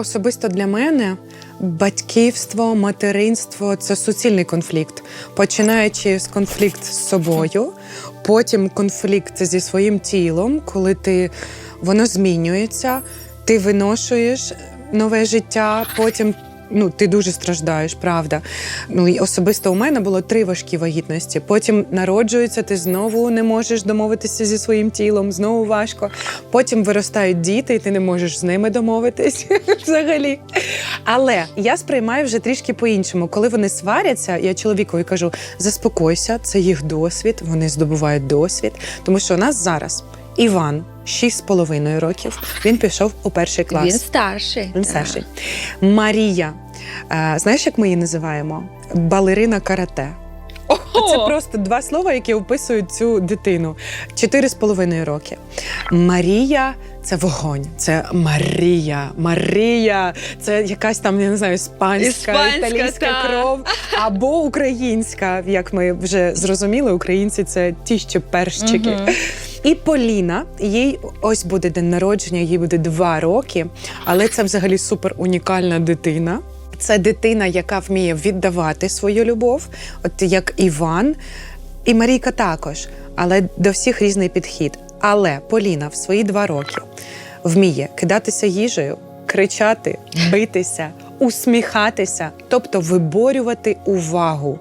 особисто для мене батьківство, материнство це суцільний конфлікт, починаючи з конфлікт з собою, потім конфлікт зі своїм тілом, коли ти воно змінюється, ти виношуєш нове життя, потім. Ну, ти дуже страждаєш, правда. Ну і особисто у мене було три важкі вагітності. Потім народжується, ти знову не можеш домовитися зі своїм тілом, знову важко. Потім виростають діти, і ти не можеш з ними домовитись взагалі. Але я сприймаю вже трішки по-іншому. Коли вони сваряться, я чоловікові кажу: заспокойся, це їх досвід, вони здобувають досвід. Тому що у нас зараз Іван, 6,5 років, він пішов у перший клас. Він старший. Він старший. Марія. Е, знаєш, як ми її називаємо? Балерина карате. Це просто два слова, які описують цю дитину. Чотири з половиною роки. Марія це вогонь, це Марія. Марія це якась там, я не знаю, іспанська, Іспанська, італійська та. кров або українська. Як ми вже зрозуміли, українці це ті ще перщики. Мгм. І Поліна, їй ось буде день народження, їй буде два роки, але це взагалі супер унікальна дитина. Це дитина, яка вміє віддавати свою любов, от як Іван, і Марійка також, але до всіх різний підхід. Але Поліна в свої два роки вміє кидатися їжею, кричати, битися, усміхатися, тобто виборювати увагу.